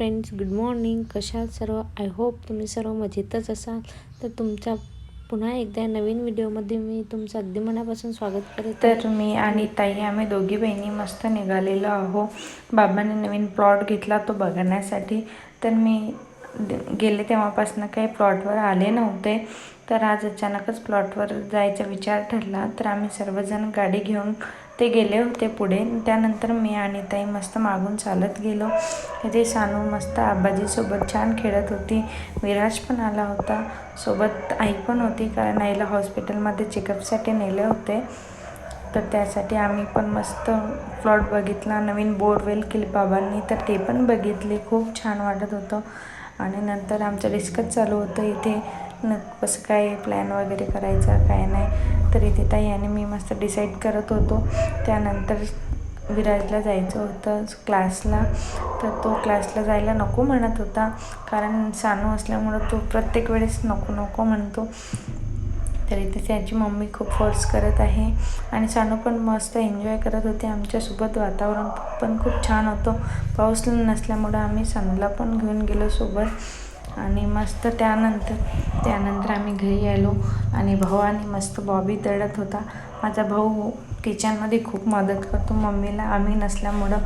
Friends good morning कशा सर्व? I hope तुम्ही सर्व मजेतच असाल. तर तुमचा पुन्हा एकदा नवीन व्हिडिओमध्ये मी तुमचं अगदी मनापासून स्वागत करते. तर मी आणि ताई आम्ही दोघी बहिणी मस्त निघालेलो आहो. बाबांनी नवीन प्लॉट घेतला तो बघण्यासाठी. तर मी गेले तेव्हापासून काही प्लॉटवर आले नव्हते. तर आज अचानकच प्लॉटवर जायचा विचार ठरला. तर आम्ही सर्वजण गाडी घेऊन ते गेले होते पुढे. त्यानंतर मी आणि ताई मस्त मागून चालत गेलो. तिथे सानू मस्त आबाजीसोबत छान खेळत होती. विराज पण आला होता. सोबत आई पण होती कारण आईला हॉस्पिटलमध्ये चेकअपसाठी नेले होते. तर त्यासाठी आम्ही पण मस्त प्लॉट बघितला. नवीन बोरवेल केली बाबांनी तर ते पण बघितले. खूप छान वाटत होतं. आणि नंतर आमचं डिस्कस चालू होतं इथे. न कसं काय प्लॅन वगैरे करायचा काय नाही. तर इथे ताई आणि मी मस्त डिसाईड करत होतो. त्यानंतर विराजला जायचं होतं क्लासला तर तो क्लासला जायला नको म्हणत होता. कारण सानू असल्यामुळं तो प्रत्येक वेळेस नको नको म्हणतो. तर इथे त्याची मम्मी खूप फोर्स करत आहे. आणि सानू पण मस्त एन्जॉय करत होते. आमच्यासोबत वातावरण पण खूप छान होतं. पाऊस नसल्यामुळं आम्ही सानूला पण घेऊन गेलो सोबत. आणि मस्त त्यानंतर त्यानंतर आम्ही घरी आलो आणि भाऊ आणि मस्त बॉबी तळत होता. माझा भाऊ किचनमध्ये खूप मदत करतो. मम्मीला आम्ही नसल्यामुळं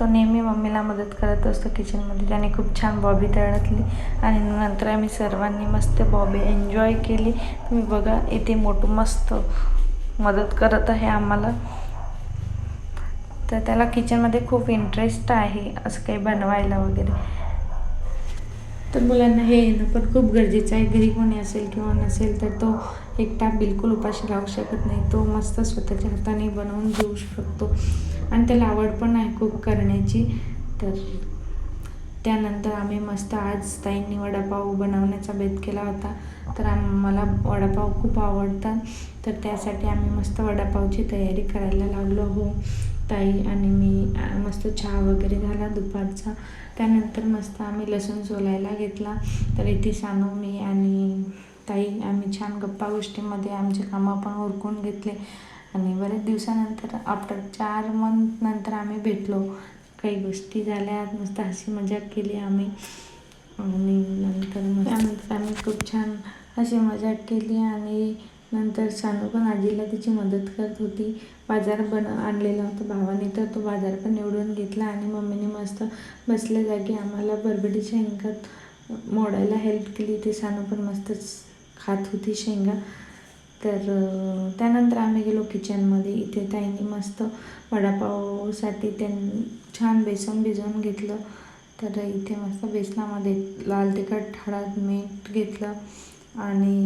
तो नेहमी मम्मीला मदत करत असतो किचनमध्ये. त्याने खूप छान बॉबी तळतली आणि नंतर आम्ही सर्वांनी मस्त बॉबी एन्जॉय केली. तुम्ही बघा इथे मोठं मस्त मदत करत आहे आम्हाला. तर त्याला किचनमध्ये खूप इंटरेस्ट आहे असं काही बनवायला वगैरे. तर मुलांना हे येणं पण खूप गरजेचं आहे. घरी कोणी असेल किंवा नसेल तर तो एकटा बिलकुल उपाशी राहू शकत नाही. तो मस्त स्वतःच्या हाताने बनवून घेऊ शकतो. आणि त्याला आवड पण आहे खूप करण्याची. तर त्यानंतर आम्ही मस्त आज ताईंनी वडापाव बनवण्याचा बेत केला होता. तर आम्हाला मला वडापाव खूप आवडतात. तर त्यासाठी आम्ही मस्त वडापावची तयारी करायला लागलो. हो ताई आणि मी मस्त चहा वगैरे झाला दुपारचा. त्यानंतर मस्त आम्ही लसूण सोलायला घेतला. तर इथे सानू मी आणि ताई आम्ही छान गप्पा गोष्टीमध्ये आमचे कामं पण उरकून घेतले. आणि बरेच दिवसानंतर आफ्टर चार मंथ नंतर आम्ही भेटलो. काही गोष्टी झाल्या मस्त हसी मजाक केली आम्ही. आणि नंतर मग त्यानंतर आम्ही खूप छान अशी मजाक केली आणि नंतर सानू पण आजीला तिची मदत करत होती. बाजार बन आणलेला होता भावाने तर तो बाजार पण निवडून घेतला आणि मम्मीने मस्त बसल्या जागी आम्हाला बरबडीच्या शेंगात मोडायला हेल्प केली. ते सानू पण मस्तच खात होती शेंगा. तर त्यानंतर आम्ही गेलो किचनमध्ये इथे ताईंनी मस्त वडापावसाठी त्यां छान बेसन भिजवून घेतलं. तर इथे मस्त बेसनामध्ये लाल तिखट हळद मीठ घेतलं. आणि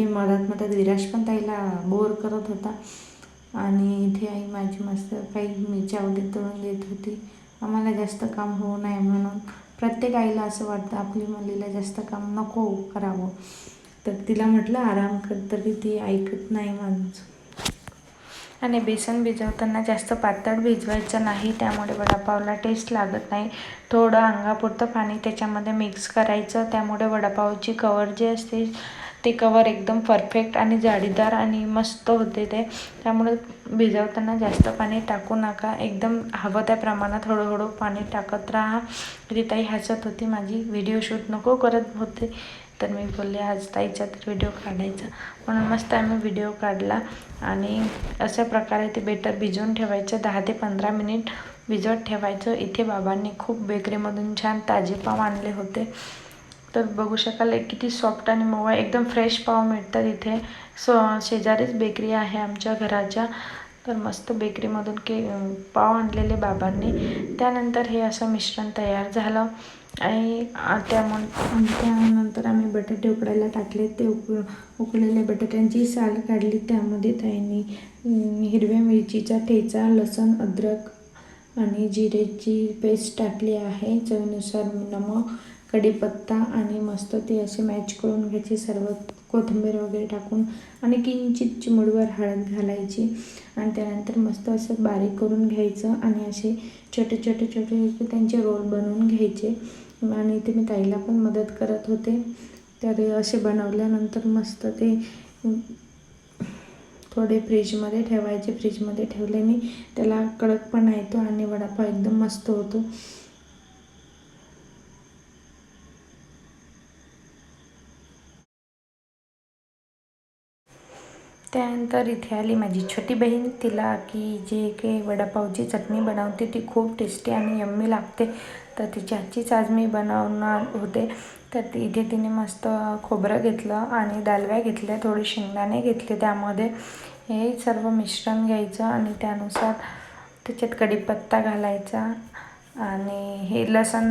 इथे मधात मधात विराज पण ताईला बोर करत होता. आणि इथे आई माझी मस्त काही मिरच्या वगैरे तळून घेत होती. आम्हाला जास्त काम होऊ नये म्हणून प्रत्येक आईला असं वाटतं आपली मुलीला जास्त काम नको करावं. तर तिला म्हटलं आराम कर तरी ती ऐकत नाही माणूस. आणि बेसन भिजवताना जास्त पातळ भिजवायचं नाही त्यामुळे वडापावला टेस्ट लागत नाही. थोडं अंगापुरतं पाणी त्याच्यामध्ये मिक्स करायचं त्यामुळे वडापावची कवर जी असते ते कवर एकदम परफेक्ट आणि जाळीदार आणि मस्त होते ते. त्यामुळे भिजवताना जास्त पाणी टाकू नका. एकदम हवं त्या प्रमाणात हळूहळू पाणी टाकत राहा. तरी ताई हसत होती माझी. व्हिडिओ शूट नको करत होते. तर मी बोलले आज ताईचा तर व्हिडिओ काढायचा. म्हणून मस्त आम्ही व्हिडिओ काढला. आणि अशा प्रकारे ते बेटर भिजवून ठेवायचं. दहा ते पंधरा मिनिट भिजवत ठेवायचं. इथे बाबांनी खूप बेकरीमधून छान ताजे पाव आणले होते. तर बघू शकाल एक किती सॉफ्ट आणि मऊ आहे. एकदम फ्रेश पाव मिळतात इथे. सो शेजारीच बेकरी आहे आमच्या घराच्या. तर मस्त बेकरीमधून के पाव आणलेले बाबांनी. त्यानंतर हे असं मिश्रण तयार झालं. आणि आ- त्यामुळे त्यानंतर आम्ही बटाटे उकडायला टाकले. ते उक उकळलेल्या बटाट्यांची साल काढली त्यामध्ये त्यांनी हिरव्या मिरचीचा ठेचा लसण अद्रक आणि जिरेची पेस्ट टाकली आहे. चवीनुसार नमक कढीपत्ता आणि मस्त ते असे मॅच करून घ्यायची. सर्व कोथिंबीर वगैरे टाकून आणि किंचित चिमुडवर हळद घालायची. आणि त्यानंतर मस्त असं बारीक करून घ्यायचं आणि असे छोटे छोटे छोटे त्यांचे रोल बनवून घ्यायचे. आणि ते मी ताईला पण मदत करत होते. तर असे बनवल्यानंतर मस्त ते थोडे फ्रीजमध्ये ठेवायचे. फ्रीजमध्ये ठेवल्याने त्याला कडक पण येतो आणि वडापाव एकदम मस्त होतो. त्यानंतर इथे आली माझी छोटी बहीण. तिला की जे काही वडापावची चटणी बनवते ती खूप टेस्टी आणि यम्मी लागते. तर तिची आजचीच आज मी बनवणार होते. तर ती इथे तिने मस्त खोबरं घेतलं आणि दालव्या घेतल्या थोडे शेंगदाणे घेतले त्यामध्ये. हे सर्व मिश्रण घ्यायचं आणि त्यानुसार त्याच्यात कढीपत्ता घालायचा. आणि हे लसण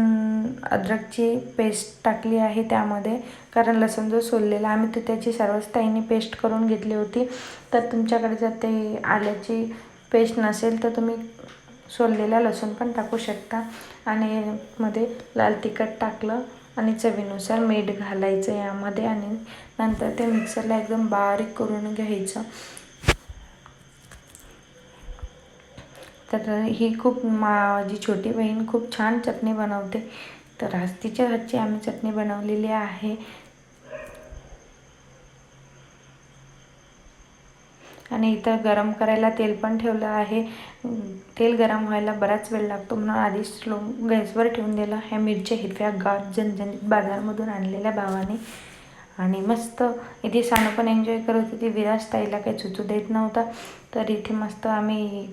अद्रकची पेस्ट टाकली आहे त्यामध्ये. कारण लसण जो सोललेला आम्ही तर त्याची सर्वच ताईने पेस्ट करून घेतली होती. तर तुमच्याकडे जर ते आल्याची पेस्ट नसेल तर तुम्ही सोललेला लसूण पण टाकू शकता. आणि मध्ये लाल तिखट टाकलं आणि चवीनुसार मीठ घालायचं यामध्ये आणि नंतर ते मिक्सरला एकदम बारीक करून घ्यायचं. तर ही खूप माझी छोटी बहीण खूप छान चटणी बनवते. तर आज तिच्या हातची आम्ही चटणी बनवलेली आहे. आणि इथं गरम करायला तेल पण ठेवलं आहे. तेल गरम व्हायला बराच वेळ लागतो. म्हणून आधी स्लो गॅसवर ठेवून दिला. ह्या मिरच्या हिरव्या गाठ झणझणीत बाजारमधून आणलेल्या भावाने. आणि मस्त इथे सानू पण एन्जॉय करत होती. विराज ताईला काही चुचू देत नव्हता. तर इथे मस्त आम्ही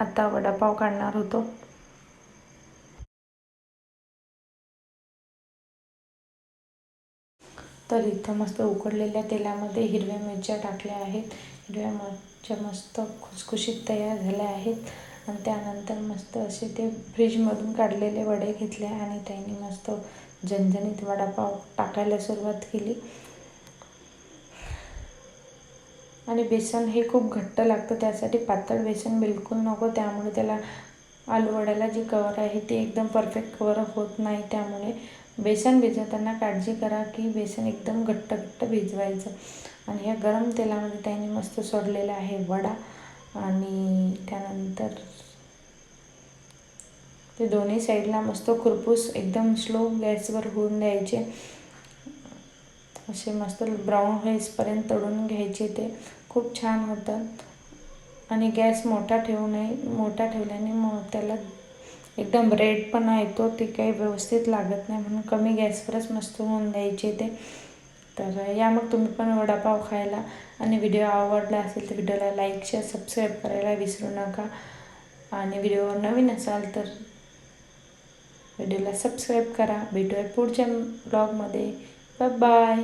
आता वडापाव काढणार होतो. तर इथं मस्त उकडलेल्या तेलामध्ये हिरव्या मिरच्या टाकल्या आहेत. हिरव्या मिरच्या मस्त खुसखुशीत तयार झाल्या आहेत. आणि त्यानंतर मस्त असे ते फ्रीजमधून काढलेले वडे घेतले आणि त्यांनी मस्त झणझणीत वडापाव टाकायला सुरुवात केली. आणि बेसन हे खूप घट्ट लागतं त्यासाठी पातळ बेसन बिलकुल नको. त्यामुळे त्याला आलूवड्याला जी कवर आहे ते एकदम परफेक्ट कवर होत नाही. त्यामुळे बेसन भिजवताना काळजी करा की बेसन एकदम घट्ट घट्ट भिजवायचं. आणि ह्या गरम तेलामध्ये त्याने मस्त सोडलेला आहे वडा आणि त्यानंतर ते दोन्ही साईडला मस्त खुरपूस एकदम स्लो गॅसवर होऊन द्यायचे. असे मस्त ब्राऊन होईसपर्यंत तळून घ्यायचे ते. खूप छान होतात आणि गॅस मोठा ठेवू नये मोठा ठेवल्याने मग त्याला एकदम रेडपणा येतो ते काही व्यवस्थित लागत नाही म्हणून कमी गॅसवरच मस्त होऊन द्यायचे ते. तर या मग तुम्ही पण वडापाव खायला. आणि व्हिडिओ आवडला असेल तर व्हिडिओला लाईक शेअर सबस्क्राईब करायला विसरू नका. आणि व्हिडिओ नवीन असाल तर व्हिडिओला सबस्क्राईब करा. भेटूया पुढच्या ब्लॉगमध्ये बाय बाय